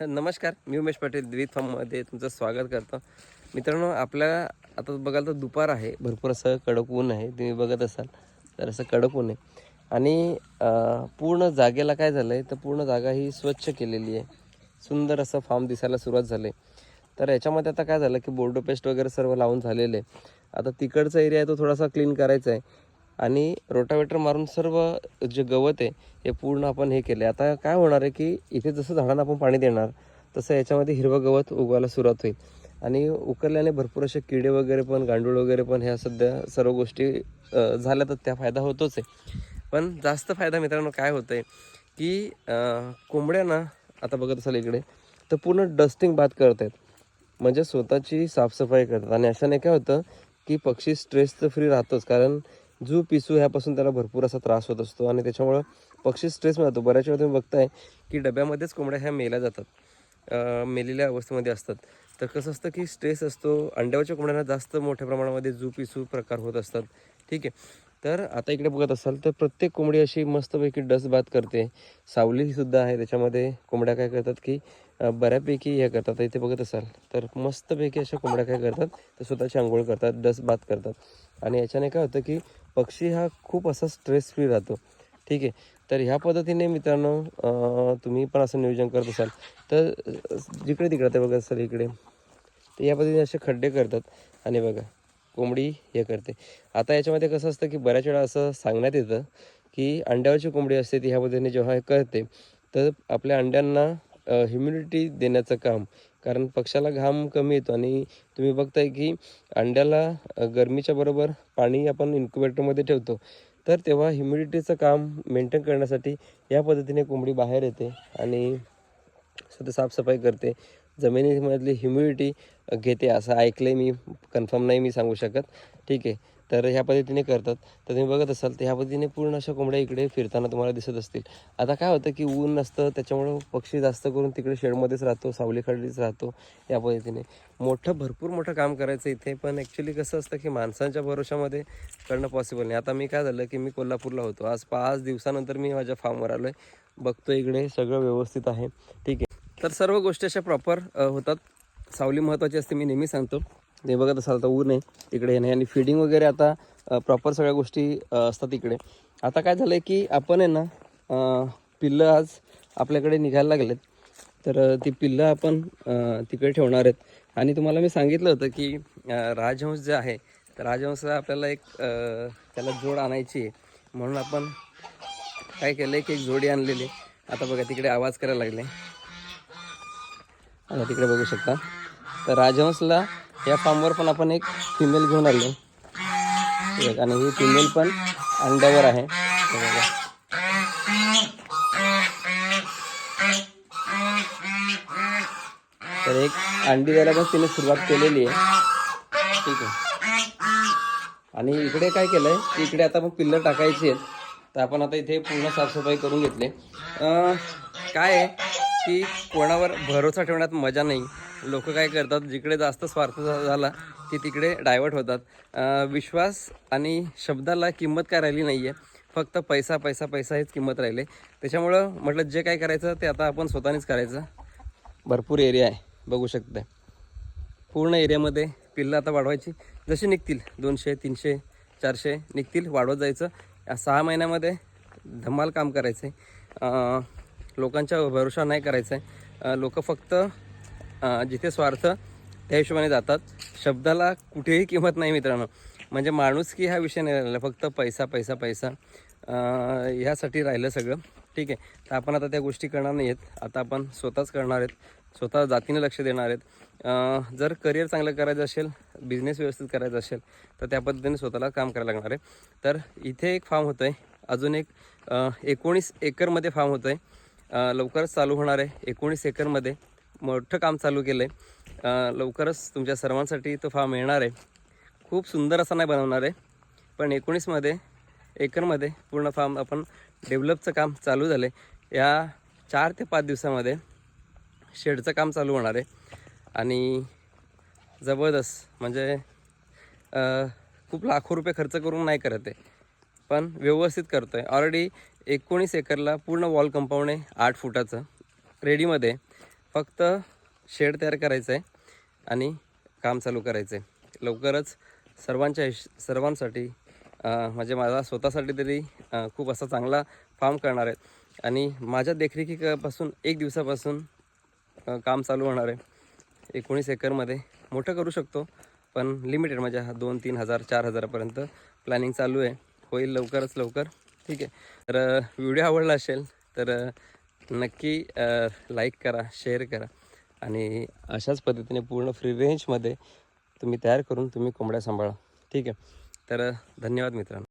नमस्कार मी उमेश पाटील द्वित तुमचं स्वागत करतो. मित्रांनो आपल्या आता बघाल तर दुपार आहे. भरपूर असं कडक ऊन आहे. तुम्ही बघत असाल तर असं कडक ऊन आहे. आणि पूर्ण जागेला काय झालं आहे तर पूर्ण जागा ही स्वच्छ केलेली आहे. सुंदर असं फार्म दिसायला सुरुवात झाली. तर याच्यामध्ये आता काय झालं की बोर्डो पेस्ट वगैरे सर्व लावून झालेलं आहे. आता तिकडचा एरिया आहे तो थोडासा क्लीन करायचा आहे. आणि रोटावेटर मारून सर्व जे गवत आहे हे पूर्ण आपण हे केले आता काय होणार आहे की इथे जसं झाडांना आपण पाणी देणार तसं याच्यामध्ये हिरवं गवत उगवायला सुरुवात होईल. आणि उकरल्याने भरपूर असे किडे वगैरे पण गांडूळ वगैरे पण ह्या सध्या सर्व गोष्टी झाल्या तर त्या फायदा होतोच आहे. पण जास्त फायदा मित्रांनो काय होतं आहे की कोंबड्यांना कोंबड्या ना आता बघत असाल इकडे तर पूर्ण डस्टिंग बात करत आहेत म्हणजे स्वतःची साफसफाई करतात. आणि अशाने काय होतं की पक्षी स्ट्रेस तर फ्री राहतोच. कारण जू पिसू ह्यापासून त्याला भरपूर असा त्रास होत असतो आणि त्याच्यामुळं पक्षी स्ट्रेस मिळतो. बऱ्याच वेळा तुम्ही बघताय की डब्यामध्येच कोंबड्या ह्या मेल्या जातात. मेलेल्या अवस्थेमध्ये असतात. तर कसं असतं की स्ट्रेस असतो. अंड्यावरच्या कोंबड्यांना जास्त मोठ्या प्रमाणामध्ये जू पिसू प्रकार होत असतात. ठीक आहे. तर आता इकडे बघत असाल तर प्रत्येक कोंबडी अशी मस्तपैकी डस बात करते. सावलीसुद्धा आहे. त्याच्यामध्ये कोंबड्या काय करतात की बऱ्यापैकी हे करतात. इथे बघत असाल तर मस्तपैकी अशा कोंबड्या काय करतात? तर स्वतःची आंघोळ करतात डस बात करतात. आणि याच्याने काय होतं की पक्षी हा खूप असा स्ट्रेस फ्री राहतो. ठीक आहे? तर ह्या पद्धतीने मित्रांनो तुम्ही पण असं नियोजन करत असाल तर जिकडे तिकडे ते बघत असाल इकडे. तर या पद्धतीने असे खड्डे करतात आणि बघा कोंबडी हे करते. आता याच्यामध्ये कसं असतं की बऱ्याच वेळा असं सांगण्यात येतं की अंड्यावरची कोंबडी असते ती ह्या पद्धतीने जेव्हा हे करते तर आपल्या अंड्यांना ह्युमिडिटी देण्याचं काम कारण पक्षाला घाम कमी येतो आणि तुम्ही बघताय की अंड्याला गरमीच्या बरोबर पाणी आपण इन्क्युबेटरमध्ये ठेवतो. तर तेव्हा ह्युमिडिटीचं काम मेंटेन करण्यासाठी या पद्धतीने कोंबडी बाहेर येते आणि स्वतः साफसफाई करते. जमिनीमधली ह्युमिडिटी घेते असं ऐकलं आहे मी कन्फर्म नाही मी सांगू शकत. ठीक आहे. तर ह्या पद्धतीने करतात. तर तुम्ही बघत असाल तर ह्या पद्धतीने पूर्ण अशा कोंबड्या इकडे फिरताना तुम्हाला दिसत असतील. आता काय होतं की ऊन नसतं त्याच्यामुळं पक्षी जास्त करून तिकडे शेडमध्येच राहतो सावलीखाडीच राहतो या पद्धतीने. मोठं भरपूर मोठं काम करायचं इथे पण ॲक्च्युली कसं असतं की माणसांच्या भरोशामध्ये करणं पॉसिबल नाही. आता मी काय झालं की मी कोल्हापूरला होतो. आज पाच दिवसानंतर मी माझ्या फार्मवर आलो आहे बघतो इकडे सगळं व्यवस्थित आहे. ठीक आहे. तर सर्व गोष्टी अशा प्रॉपर होतात. सावली महत्त्वाची असते मी नेहमी सांगतो. ते बघत असाल तर ऊन आहे तिकडे येणे आणि फिडिंग वगैरे आता प्रॉपर सगळ्या गोष्टी असतात इकडे. आता काय झालं आहे की आपण आहे ना पिल्लं आज आपल्याकडे निघायला लागलेत. तर ती पिल्लं आपण तिकडे ठेवणार आहेत. आणि तुम्हाला मी सांगितलं होतं की राजहंस जे आहे तर राजहंसला आपल्याला एक त्याला जोड आणायची आहे. म्हणून आपण काय केलं की एक जोडी आणलेली आता बघा तिकडे आवाज करायला लागले आणि तिकडे बघू शकता. तर राजहंसला या फार्मवर पण आपण एक फिमेल घेऊन आलो आणि ही फिमेल पण अंड्यावर आहे. तर एक अंडी द्यायला पण तिने सुरुवात केलेली आहे. ठीक आहे. आणि इकडे काय केलंय इकडे आता मग पिल्लर टाकायची आहेत. तर आपण आता इथे पूर्ण साफसफाई करून घेतले. काय आहे? की कोणावर भरोसा ठेवण्यात मजा नाही. लोक काय करतात जिकडे जास्त स्वार्थ झाला की तिकडे डायवर्ट होतात. विश्वास आणि शब्दाला किंमत काय राहिली नाही आहे फक्त पैसा पैसा पैसा हेच किंमत राहिले. त्याच्यामुळं म्हटलं जे काय करायचं ते आता आपण स्वतःनेच करायचं. भरपूर एरिया आहे बघू शकता पूर्ण एरियामध्ये पिल्लं आता वाढवायची. जशी निघतील दोनशे तीनशे चारशे निघतील वाढवत जायचं. या सहा महिन्यामध्ये धमाल काम करायचं आहे लोकांच्या भरोसा नाही करायचा आहे लोक फक्त जिथे स्वार्थ त्या हिशोबाने जातात. शब्दाला कुठेही किंमत नाही मित्रांनो. म्हणजे माणूस की हा विषय नाही राहिला फक्त पैसा पैसा पैसा. ह्यासाठी राहिलं सगळं. ठीक आहे. तर आपण आता त्या गोष्टी करणार नाही आहेत आता आपण स्वतःच करणार आहेत. स्वतः जातीने लक्ष देणार आहेत. जर करिअर चांगलं करायचं असेल बिझनेस व्यवस्थित करायचा असेल तर त्या पद्धतीने स्वतःला काम करायला लागणार आहे. तर इथे एक फार्म होतं आहे अजून एक एकोणीस एकरमध्ये फार्म होतं आहे लवकरच चालू होणार आहे. एकोणीस एकरमध्ये मोठं काम चालू केलं आहे लवकरच तुमच्या सर्वांसाठी तो फार्म येणार आहे. खूप सुंदर असा नाही बनवणार आहे. पण एकोणीसमध्ये एकरमध्ये पूर्ण फार्म आपण डेव्हलपचं काम चालू झालं आहे या चार ते पाच दिवसामध्ये शेडचं काम चालू होणार आहे. आणि जबरदस्त म्हणजे खूप लाखो रुपये खर्च करून नाही करत आहे. पण व्यवस्थित करतो आहे ऑलरेडी एकोणीस एकरला पूर्ण वॉल कंपाऊंड आहे आठ फुटाचं. रेडीमध्ये फक्त शेड तयार करायचं आहे आणि काम चालू करायचं आहे लवकरच सर्वांच्या हिश सर्वांसाठी म्हणजे माझा स्वतःसाठी तरी खूप असा चांगला फार्म करणार आहे. आणि माझ्या देखरेखीपासून एक दिवसापासून काम चालू होणार आहे. एकोणीस एकरमध्ये मोठं करू शकतो पण लिमिटेड माझ्या म्हणजे हा दोन तीन हजार चार हजारापर्यंत प्लॅनिंग चालू आहे. होईल लवकरच लवकर. ठीक आहे. तर व्हिडिओ आवडला असेल तर नक्की लाईक करा शेअर करा. आणि अशाच पद्धतीने पूर्ण फ्री रेंजमध्ये तुम्ही तयार करून तुम्ही कोंबड्या सांभाळा. ठीक आहे. तर धन्यवाद मित्रांनो.